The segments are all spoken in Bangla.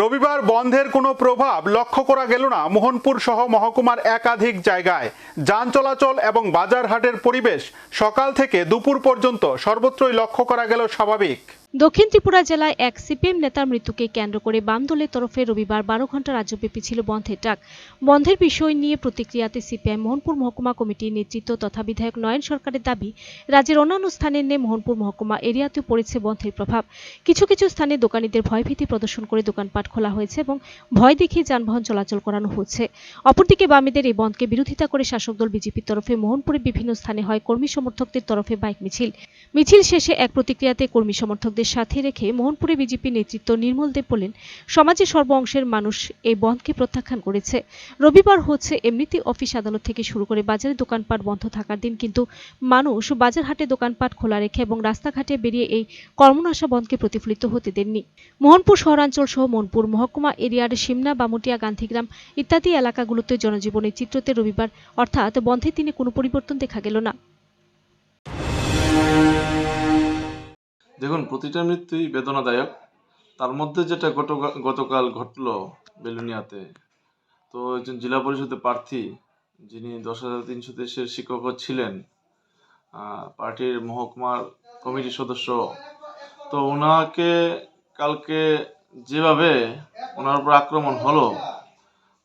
রবিবার বন্ধের কোনো প্রভাব লক্ষ্য করা গেল না মোহনপুর সহ মহকুমার একাধিক জায়গায়। যান চলাচল এবং বাজার হাটের পরিবেশ সকাল থেকে দুপুর পর্যন্ত সর্বত্রই লক্ষ্য করা গেল স্বাভাবিক। দক্ষিণ ত্রিপুরা জেলায় এক সিপিএম নেতার মৃত্যুকে কেন্দ্র করে বাম দলের তরফে রবিবার বারো ঘণ্টা রাজ্যব্যাপী ছিল বন্ধের ডাক। বন্ধের বিষয় নিয়ে প্রতিক্রিয়াতে সিপিআই মোহনপুর মহকুমা কমিটির নেতৃত্ব তথা বিধায়ক নয়ন সরকারের দাবি, রাজ্যের অন্যান্য স্থানের ন্যায় মোহনপুর মহকুমা এরিয়াতেও পড়েছে বন্ধের প্রভাব। কিছু কিছু স্থানে দোকানীদের ভয়ভীতি প্রদর্শন করে দোকানপাট খোলা হয়েছে এবং ভয় দেখিয়ে যানবাহন চলাচল করানো হচ্ছে। অপরদিকে বামীদের এই বন্ধকে বিরোধিতা করে শাসক দল বিজেপির তরফে মোহনপুরে বিভিন্ন স্থানে হয় কর্মী সমর্থকদের তরফে বাইক মিছিল। মিছিল শেষে এক প্রতিক্রিয়াতে কর্মী সমর্থকদের সাথে রেখে মোহনপুরে বিজেপি নেতৃত্ব নির্মল দেব বলেন, সমাজের সর্ব অংশের মানুষ এই বন্ধকে প্রত্যাখ্যান করেছে। রবিবার হচ্ছে এমনিতে অফিস আদালত থেকে শুরু করে বাজারে দোকানপাট বন্ধ থাকার দিন, কিন্তু মানুষ বাজার হাটে দোকানপাট খোলা রেখে এবং রাস্তাঘাটে বেরিয়ে এই কর্মনাশা বন্ধকে প্রতিফলিত হতে দেননি। মোহনপুর শহরাঞ্চল সহ মোহনপুর মহকুমা এরিয়ার সিমনা, বামুটিয়া, গান্ধীগ্রাম ইত্যাদি এলাকাগুলোতে জনজীবনের চিত্রতে রবিবার অর্থাৎ বন্ধের দিনে কোনো পরিবর্তন দেখা গেল না। দেখুন প্রতিটা মৃত্যুই বেদনাদায়ক। তার মধ্যে যেটা গত- গতকাল ঘটলো বেলুনিয়াতে তো একজন জেলা পরিষদের প্রার্থী যিনি দশ হাজার তিনশো দেশের শিক্ষক ছিলেন পার্টির মহকুমার কমিটির সদস্য তো ওনাকে কালকে যেভাবে ওনার উপর আক্রমণ হলো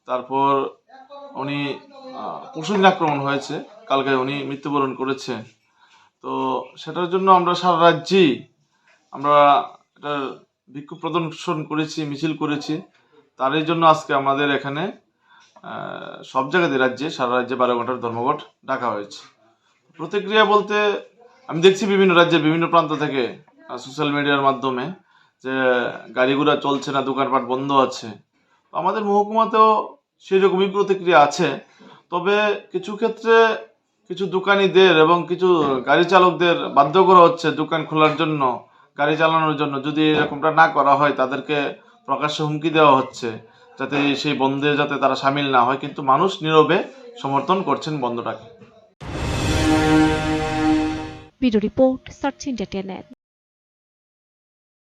তারপর উনি আহ, আক্রমণ হয়েছে কালকে উনি মৃত্যুবরণ করেছে তো সেটার জন্য আমরা সারা রাজ্যেই আমরা এটার বিক্ষোভ প্রদর্শন করেছি, মিছিল করেছি। তারই জন্য আজকে আমাদের এখানে সব জায়গাতে রাজ্যে, সারা রাজ্যে বারো ঘণ্টার ধর্মঘট ডাকা হয়েছে। প্রতিক্রিয়া বলতে, আমি দেখছি বিভিন্ন রাজ্যে বিভিন্ন প্রান্ত থেকে সোশ্যাল মিডিয়ার মাধ্যমে, যে গাড়ি চলছে না, দোকানপাট বন্ধ আছে। আমাদের মহকুমাতেও সেই রকমই প্রতিক্রিয়া আছে। তবে কিছু ক্ষেত্রে কিছু দোকানিদের এবং কিছু গাড়ি চালকদের বাধ্য করা হচ্ছে দোকান খোলার জন্য। গাড়ি চালানোর জন্য যদি এরকমটা না করা হয়, তাদেরকে প্রকাশ্যে হুমকি দেওয়া হচ্ছে, যাতে সেই বন্ধে যাতে তারা সামিল না হয়। কিন্তু মানুষ নীরবে সমর্থন করছেন বন্ধটাকে। Video report, search India